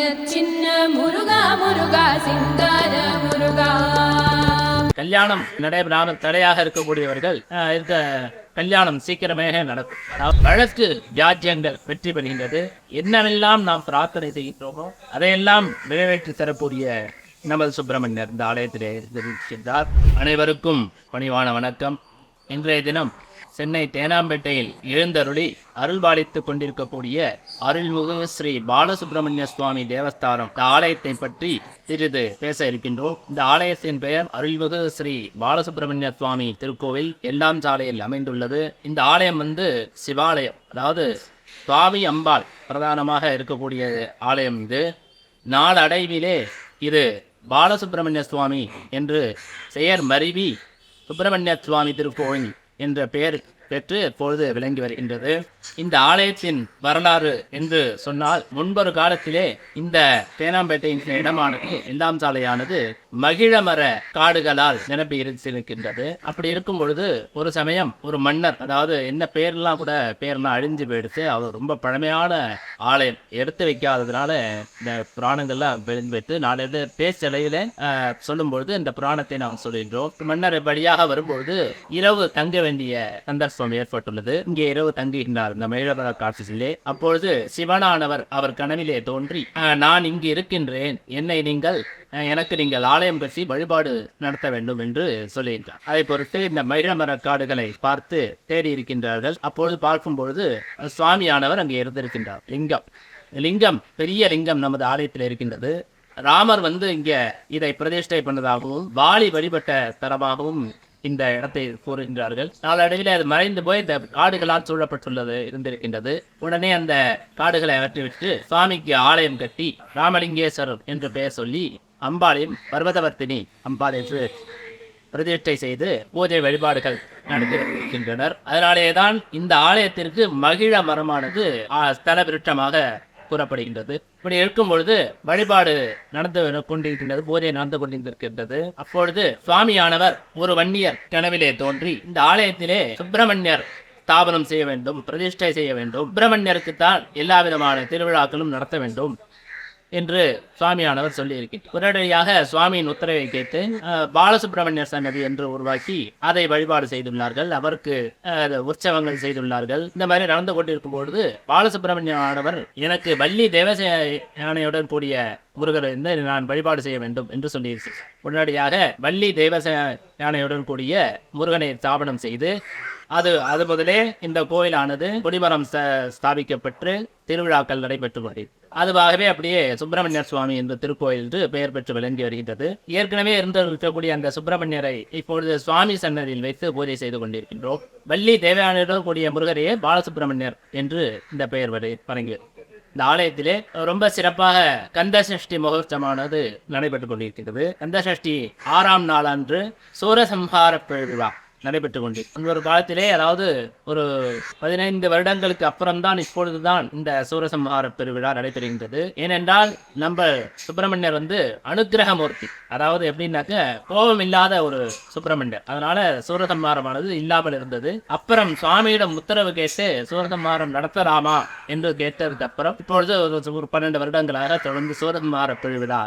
சின்ன சின்ன முருகா முருகா சிங்கார முருகா. கல்யாணம் நடைபெறாமல் தடையாக இருக்கக்கூடியவர்கள் இந்த இருக்க கல்யாணம் சீக்கிரமே நடக்கும். வழக்கு வியாஜ்யங்கள் வெற்றி பெறுகின்றது. என்னவெல்லாம் நாம் பிரார்த்தனை செய்கின்றோமோ அதையெல்லாம் நிறைவேற்றி தரக்கூடிய நமது சுப்பிரமணியர் இந்த ஆலயத்திலே இருக்கின்றார் அனைவருக்கும் பணிவான வணக்கம். இன்றைய தினம் சென்னை தேனாம்பேட்டையில் எழுந்தருளி அருள்பாலித்துக் கொண்டிருக்கக்கூடிய அருள்முக ஸ்ரீ பாலசுப்பிரமணிய சுவாமி தேவஸ்தானம். இந்த ஆலயத்தை பற்றி சிறிது பேச இருக்கின்றோம். இந்த ஆலயத்தின் பெயர் அருள்முக ஸ்ரீ பாலசுப்பிரமணிய சுவாமி திருக்கோவில் எல்லாம் சாலையில் அமைந்துள்ளது. இந்த ஆலயம் வந்து சிவாலயம் அதாவது சுவாமி அம்பாள் பிரதானமாக இருக்கக்கூடிய ஆலயம் இது. நாளடைவிலே இது பாலசுப்பிரமணிய சுவாமி என்று பெயர் மருவி சுப்பிரமணிய சுவாமி திருக்கோவில் என்ற பெயர் பெற்று இப்பொழுது விளங்கி வருகின்றது. இந்த ஆலயத்தின் வரலாறு என்று சொன்னால் முன்பொரு காலத்திலே இந்த தேனாம்பேட்டையின் இடமானது எல்லாம் சாலையானது மகிழமர காடுகளால் நிரம்பி இருக்கின்றது அப்படி இருக்கும் பொழுது ஒரு சமயம் ஒரு மன்னர் அதாவது என்ன பேர்லாம் கூட பேர்லாம் அழிஞ்சு போயிடுச்சு. அவர் ரொம்ப பழமையான ஆலயம். எடுத்து வைக்காததுனால இந்த புராணங்கள்லாம் விழுந்து வைத்து நாளை பேச்சலையில சொல்லும் சொல்லும்பொழுது இந்த புராணத்தை நாம் சொல்கின்றோம். மன்னர் வழியாக வரும்பொழுது இரவு தங்க வேண்டிய சந்தர்ப்பம் ஏற்பட்டுள்ளது. இங்கே இரவு தங்குகின்றார் இந்த மேழவர காட்சியிலே அப்பொழுது சிவனானவர் அவர் கனவிலே தோன்றி நான் இங்கு இருக்கின்றேன். என்னை நீங்கள் எனக்கு நீங்கள் ஆலயம் கட்டி வழிபாடு நடத்த வேண்டும் என்று சொல்லுகின்றார் அதை பொறுத்து இந்த மயிலமர காடுகளை பார்த்து தேடி இருக்கின்றார்கள் அப்பொழுது பார்க்கும் பொழுது சுவாமியானவர் அங்கே இருந்திருக்கின்றார். லிங்கம். லிங்கம் பெரிய லிங்கம் நமது ஆலயத்தில் இருக்கின்றது. ராமர் வந்து இங்க இதை பிரதிஷ்டை பண்ணதாகவும் வாலி வழிபட்ட தரமாகவும் இந்த இடத்தை கூறுகின்றார்கள். நாளடைவில் அது மறைந்து போய் இந்த காடுகளால் சூழப்பட்டுள்ளது இருந்திருக்கின்றது. உடனே அந்த காடுகளை அகற்றிவிட்டு சுவாமிக்கு ஆலயம் கட்டி ராமலிங்கேஸ்வரர் என்று பெயர் சொல்லி அம்பாளையும் பர்வதவர்த்தினி அம்பாள் என்று பிரதிஷ்டை செய்து பூஜை வழிபாடுகள் நடத்தி அதனாலேயே தான் இந்த ஆலயத்திற்கு மகிழ மரமானது ஸ்தல விருட்சமாக கூறப்படுகின்றது. இப்படி இருக்கும் பொழுது வழிபாடு நடந்து கொண்டிருக்கின்றது பூஜை நடந்து கொண்டிருக்கின்றது. அப்பொழுது சுவாமியானவர் ஒரு வன்னியர் கனவிலே தோன்றி இந்த ஆலயத்திலே சுப்பிரமணியர் ஸ்தாபனம் செய்ய வேண்டும் பிரதிஷ்டை செய்ய வேண்டும். சுப்பிரமணியருக்குத்தான் எல்லா விதமான திருவிழாக்களும் நடத்த வேண்டும். என்று சுவாமியானவர் சொல்லியிருக்கிறார் உடனடியாக சுவாமியின் உத்தரவை கேட்டு அஹ், சன்னதி என்று உருவாக்கி அதை வழிபாடு செய்துள்ளார்கள். அவருக்கு உற்சவங்கள் செய்துள்ளார்கள். இந்த மாதிரி நடந்து கொண்டிருக்கும் பொழுது பாலசுப்பிரமணிய ஆனவர் எனக்கு வள்ளி தேவச யானையுடன் கூடிய முருகர் வந்து நான் வழிபாடு செய்ய வேண்டும் என்று சொல்லியிருக்கிறார் உடனடியாக வள்ளி தேவச யானையுடன் கூடிய முருகனை ஸ்தாபனம் செய்து அது அது முதலே இந்த கோயிலானது குடிமரம் ஸ்தாபிக்கப்பட்டு திருவிழாக்கள் நடைபெற்று வருகிறது. அதுவாகவே அப்படியே சுப்பிரமணியர் சுவாமி என்ற திருக்கோயில் என்று பெயர் பெற்று விளங்கி வருகின்றது. ஏற்கனவே இருந்து இருக்கக்கூடிய அந்த சுப்பிரமணியரை இப்பொழுது சுவாமி சன்னதியில் வைத்து பூஜை செய்து கொண்டிருக்கின்றோம். வள்ளி தேவையானோடு கூடிய முருகரையே பாலசுப்பிரமணியர் என்று இந்த பெயர் வரை வழங்கி இந்த ஆலயத்திலே ரொம்ப சிறப்பாக கந்த சஷ்டி மகோத்சவமானது நடைபெற்றுக் கொண்டிருக்கிறது கந்த சஷ்டி ஆறாம் நாளன்று சூரசம்ஹார பெருவிழா. நடைபெற்றுக் கொண்டு ஒரு காலத்திலே அதாவது ஒரு பதினைந்து வருடங்களுக்கு அப்புறம்தான் இப்பொழுதுதான் இந்த சூரசம்ஹார பெருவிழா நடைபெறுகின்றது. ஏனென்றால் நம்ம சுப்பிரமணியர் வந்து அனுக்கிரகமூர்த்தி. அதாவது எப்படின்னாக்க கோபம் இல்லாத ஒரு சுப்பிரமணியர். அதனால சூரசம்ஹாரமானது இல்லாமல் இருந்தது. அப்புறம் சுவாமியிடம் உத்தரவு கேட்டு சூரசம்ஹாரம் நடத்தலாமா என்று கேட்டதுக்கு அப்புறம் இப்பொழுது ஒரு ஒரு பன்னெண்டு வருடங்களாக தொடர்ந்து சூரசம்ஹார பெருவிழா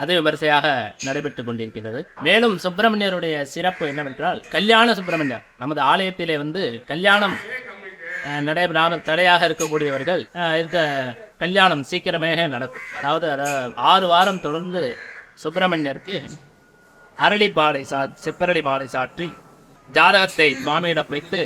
அது விமர்சையாக நடைபெற்றுக் கொண்டிருக்கிறது. மேலும் சுப்பிரமணியருடைய சிறப்பு என்னவென்றால் கல்யாண சுப்பிரமணியர் நமது ஆலயத்திலே வந்து கல்யாணம் நடைபெறாமல் தடையாக இருக்கக்கூடியவர்கள் இந்த கல்யாணம் சீக்கிரமே நடக்கும். அதாவது ஆறு வாரம் தொடர்ந்து சுப்பிரமணியருக்கு அரளிப்பாலை சா செப்பரளி பாலை சாற்றி ஜாதகத்தை மாமியிடம் வைத்து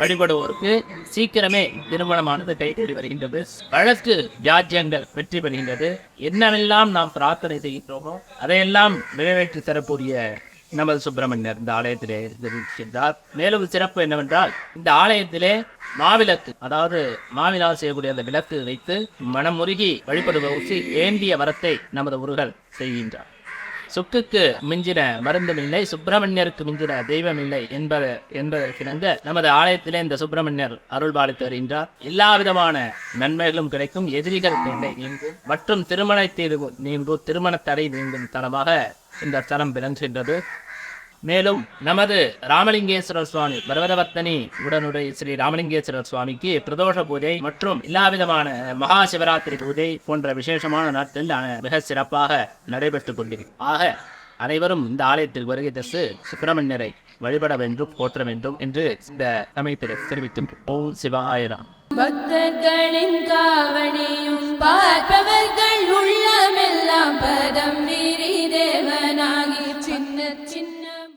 வழிபடுவோருக்கு சீக்கிரமே திருமணமானது கைகூடி வருகின்றது. வழக்கு வியாஜ்யங்கள் வெற்றி பெறுகின்றது. என்னவெல்லாம் நாம் பிரார்த்தனை செய்கின்றோமோ அதையெல்லாம் நிறைவேற்றி தரக்கூடிய நமது சுப்பிரமணியர் இந்த ஆலயத்திலே இருக்கின்றார் மேலும் சிறப்பு என்னவென்றால் இந்த ஆலயத்திலே மாவிளக்கு அதாவது மாவிலால் செய்யக்கூடிய அந்த விளக்கு வைத்து மனமுருகி வழிபடுபவருக்கு ஏந்திய வரத்தை நமது உருகல் செய்கின்றார். சுக்குக்கு மிஞ்சின மருந்தும் இல்லை சுப்பிரமணியருக்கு மிஞ்சின தெய்வம் இல்லை என்பத என்பதற்கிணங்க நமது ஆலயத்திலே இந்த சுப்பிரமணியர் அருள் பாலித்து வருகின்றார். எல்லா விதமான நன்மைகளும் கிடைக்கும் எதிரிகள் இல்லை நீங்கும் மற்றும் திருமண தீர்வு நீங்கும் திருமண தடை நீங்கும் தரமாக இந்த தரம் விளங்குகின்றது. மேலும் நமது ராமலிங்கேஸ்வரர் சுவாமி பர்வதவர்த்தனி உடனுடைய ஸ்ரீ ராமலிங்கேஸ்வரர் சுவாமிக்கு பிரதோஷ பூஜை மற்றும் எல்லாவிதமான மகா சிவராத்திரி பூஜை போன்ற விசேஷமான நாட்கள் மிக சிறப்பாக நடைபெற்றுக் கொண்டிருக்கிறது ஆக அனைவரும் இந்த ஆலயத்தில் வருகை தசு சுப்பிரமணியரை வழிபட வேண்டும் போற்ற வேண்டும் என்று இந்த அமைப்பில் தெரிவித்தும் ஓம் சிவாயிரம் பக்தர்களின் காவடியும் பார்ப்பவர்கள் உள்ளமெல்லாம் பதம் வீரி தேவனாகி சின்ன சின்ன